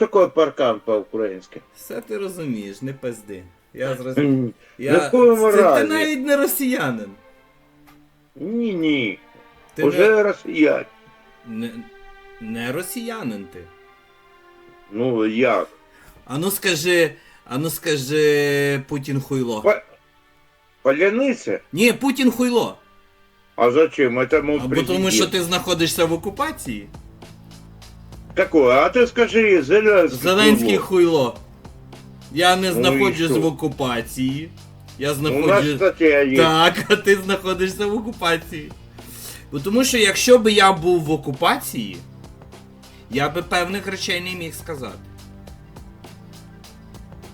такое паркан по-українськи? Все ти розумієш, не пизди. Я зрозумів. Я... Це ти навіть не росіянин. Ні, ні. Ти Уже не... не... не росіянин ти. Ну як? Ану скажи, ану скажи Путін хуйло. По... Поляниця? Ні, Путін хуйло. А зачем? Это мой Або президент. тому, що ти знаходишся в окупації. Какое? А ти скажи, Зеленський. Зеленський хуйло. Я не Ну знаходжусь що? в окупації. Я У нас знаходжусь. Так, а ти знаходишся в окупації. Бо тому що якщо би я був в окупації, я би певних речей не міг сказати.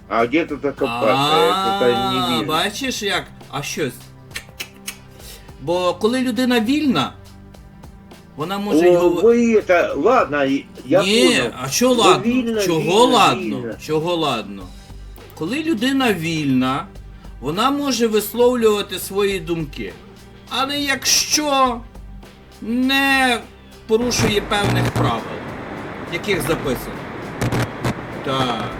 А де тут окупація? А, бачиш як? А щось. Бо коли людина вільна, вона може й говорити. ладно, я Ні, понял. а чого ладно? вільно, Чого вільно, ладно? вільно. Чого ладно? Коли людина вільна, вона може висловлювати свої думки. Але якщо не порушує певних правил, яких записано. Так,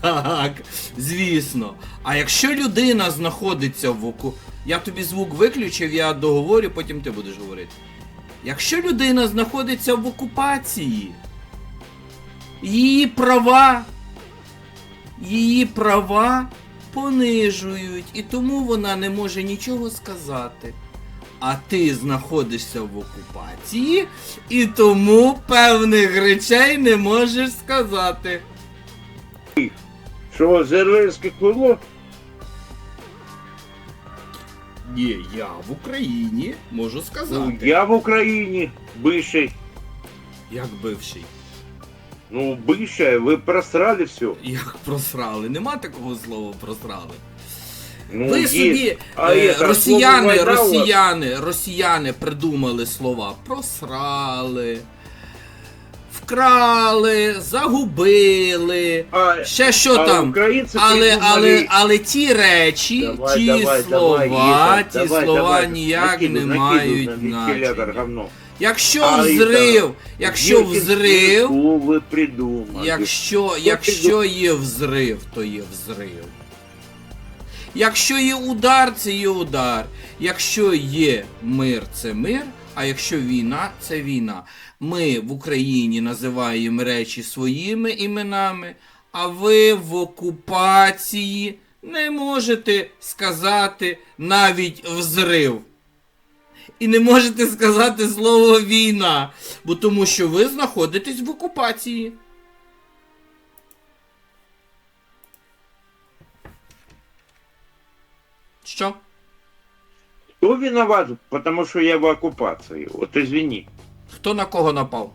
так, звісно. А якщо людина знаходиться в оку. Я тобі звук виключив, я договорю, потім ти будеш говорити. Якщо людина знаходиться в окупації, її права, її права понижують, і тому вона не може нічого сказати. А ти знаходишся в окупації, і тому певних речей не можеш сказати. Що, Зеленський кулак? Ні, я в Україні можу Ну, сказати. я в Україні, бывший. Як бивший. Ну, бывшая, ви просрали все. Як просрали. Нема такого слова просрали. Ну, Ви є. собі А е, это, росіяни, слово «война» у вас- росіяни, росіяни придумали слова просрали, вкрали, загубили. А, Ще що а там? українці Але, придумали- але, але ті речі, Давай, ті давай, слова, давай, ті давай, слова давай, ніяк накиду, не накиду мають на вентилятор значення. говно. Якщо А, взрив, якщо взрив, ви придумали. Якщо, якщо є взрив, то є взрив. Якщо є удар, це є удар. Якщо є мир, це мир. А якщо війна, це війна. Ми в Україні називаємо речі своїми іменами, а ви в окупації не можете сказати навіть взрив І не можете сказати слово війна, бо тому що ви знаходитесь в окупації. Що? Кто виноват? Потому что я в оккупации. Вот извини. Хто на кого напав?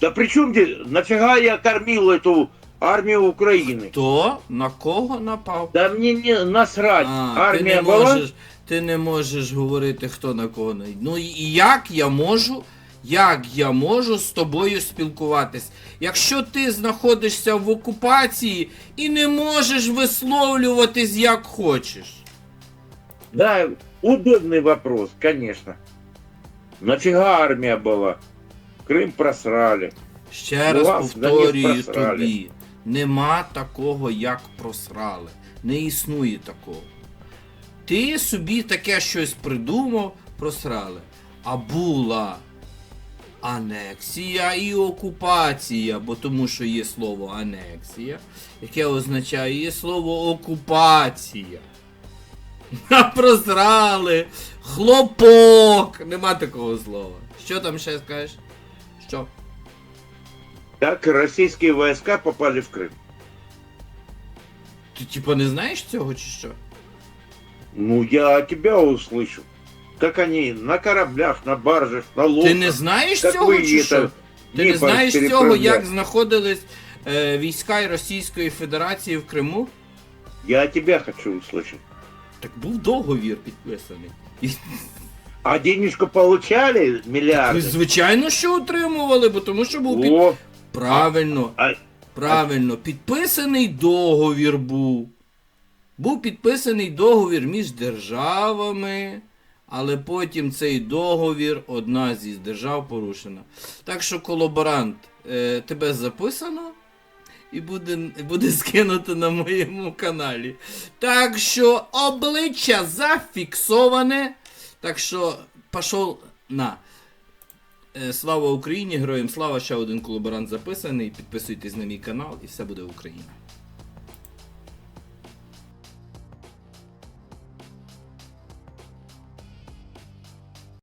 Да при чем здесь? Нафига я кормил эту армию Украины? Хто на кого напав? Да мне не насрать. А, ти Армия не была? можеш, ти не можеш говорити, хто на кого не. Ну і як я можу? Як я можу з тобою спілкуватись? Якщо ти знаходишся в окупації і не можеш висловлюватись як хочеш. Да, удобный вопрос, конечно. Нафига армия была? Крым просрали. Ще Ну, раз вас, да, повторюю не просрали. тобі, нема такого, як просрали. Не існує такого. Ти собі таке щось придумав, просрали. А була анексія і окупація, бо тому що є слово анексія, яке означає є слово окупація. А просрали. Хлопок. Нема такого слова. Що там ще скажеш? Що? Так российские войска попали в Крым. Ти типа не знаєш цього чи що? Ну, я от тебя услышу. Как они на кораблях, на баржах, на лодках. Ти не знаєш как цього вы чи это що? Ти не Дніпр знаєш цього, переправляли. як знаходились е, війська Російської Федерації в Криму? Я от тебя хочу услышать. Так був договір підписаний. І, А денежку получали миллиарды? звичайно, що отримували, бо тому що був під... О, Правильно, а, правильно, підписаний договір був. Був підписаний договір між державами, але потім цей договір одна зі держав порушена. Так що колаборант, е, тебе записано, і буде, буде скинуто на моєму каналі. Так що обличчя зафіксоване. Так що пішов на. Е, Слава Україні, героям слава, ще один колаборант записаний. Підписуйтесь на мій канал і все буде Україна.